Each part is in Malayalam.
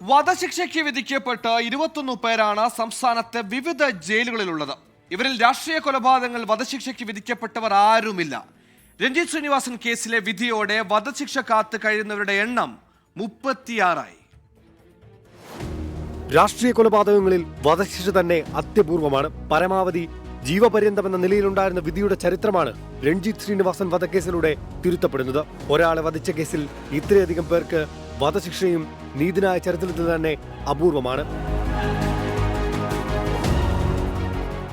വധശിക്ഷയ്ക്ക് വിധിക്കപ്പെട്ട് ഇരുപത്തൊന്ന് പേരാണ് സംസ്ഥാനത്തെ വിവിധ ജയിലുകളിലുള്ളത്. ഇവരിൽ രാഷ്ട്രീയ കൊലപാതകങ്ങൾ വധശിക്ഷയ്ക്ക് വിധിക്കപ്പെട്ടവർ ആരുമില്ല. രഞ്ജിത് ശ്രീനിവാസൻ കേസിലെ വിധിയോടെ വധശിക്ഷ കാത്തു കഴിയുന്നവരുടെ എണ്ണം മുപ്പത്തിയാറായി. രാഷ്ട്രീയ കൊലപാതകങ്ങളിൽ വധശിക്ഷ തന്നെ അത്യപൂർവമാണ്. പരമാവധി ജീവപര്യന്തം എന്ന നിലയിലുണ്ടായിരുന്ന വിധിയുടെ ചരിത്രമാണ് രഞ്ജിത് ശ്രീനിവാസൻ വധക്കേസിലൂടെ തിരുത്തപ്പെടുന്നത്. ഒരാളെ വധിച്ച കേസിൽ ഇത്രയധികം പേർക്ക് വധശിക്ഷയും നീതിനായ ചരിത്രത്തിൽ തന്നെ അപൂർവമാണ്.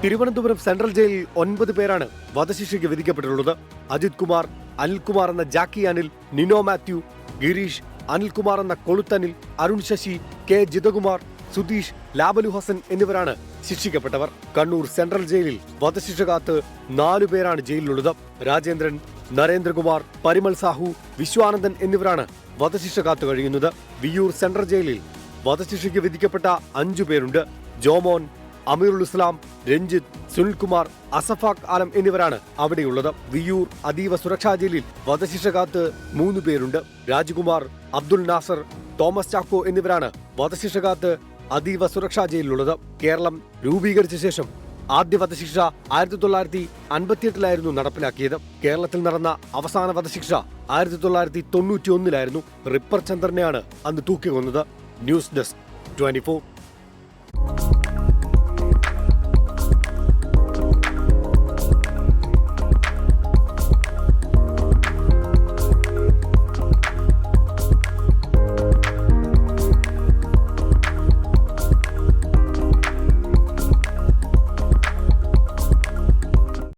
തിരുവനന്തപുരം സെൻട്രൽ ജയിലിൽ ഒൻപത് പേരാണ് വധശിക്ഷയ്ക്ക് വിധിക്കപ്പെട്ടിട്ടുള്ളത്. അജിത് കുമാർ അനിൽകുമാർ എന്ന ജാക്കി അനിൽ നിനോ മാത്യു ഗിരീഷ് അനിൽകുമാർ എന്ന കൊളുത്തനിൽ അരുൺ ശശി കെ ജിതകുമാർ സുധീഷ് ലാബലു ഹസൻ എന്നിവരാണ് ശിക്ഷിക്കപ്പെട്ടവർ. കണ്ണൂർ സെൻട്രൽ ജയിലിൽ വധശിക്ഷ കാത്ത് നാലു പേരാണ് ജയിലിലുള്ളത്. രാജേന്ദ്രൻ നരേന്ദ്രകുമാർ പരിമൾ സാഹു വിശ്വാനന്ദൻ എന്നിവരാണ് വധശിക്ഷ കാത്തു കഴിയുന്നത്. വിയൂർ സെൻട്രൽ ജയിലിൽ വധശിക്ഷയ്ക്ക് വിധിക്കപ്പെട്ട അഞ്ചു പേരുണ്ട്. ജോമോൻ അമീറുൽ ഇസ്ലാം രഞ്ജിത്ത് സുനിൽകുമാർ അസഫാഖ് ആലം എന്നിവരാണ് അവിടെയുള്ളത്. വിയൂർ അതീവ സുരക്ഷാ ജയിലിൽ വധശിക്ഷ കാത്ത് മൂന്ന് പേരുണ്ട്. രാജ്കുമാർ അബ്ദുൽ നാസർ തോമസ് ചാക്കോ എന്നിവരാണ് വധശിക്ഷ കാത്ത് അതീവ സുരക്ഷാ ജയിലിലുള്ളത്. കേരളം രൂപീകരിച്ച ശേഷം ആദ്യ വധശിക്ഷ ആയിരത്തി തൊള്ളായിരത്തി അൻപത്തിയെട്ടിലായിരുന്നു നടപ്പിലാക്കിയത്. കേരളത്തിൽ നടന്ന അവസാന വധശിക്ഷ ആയിരത്തി തൊള്ളായിരത്തി തൊണ്ണൂറ്റി ഒന്നിലായിരുന്നു റിപ്പർ ചന്ദ്രനെയാണ് അന്ന് തൂക്കി കൊന്നത് ന്യൂസ് ഡെസ്ക് ട്വന്റി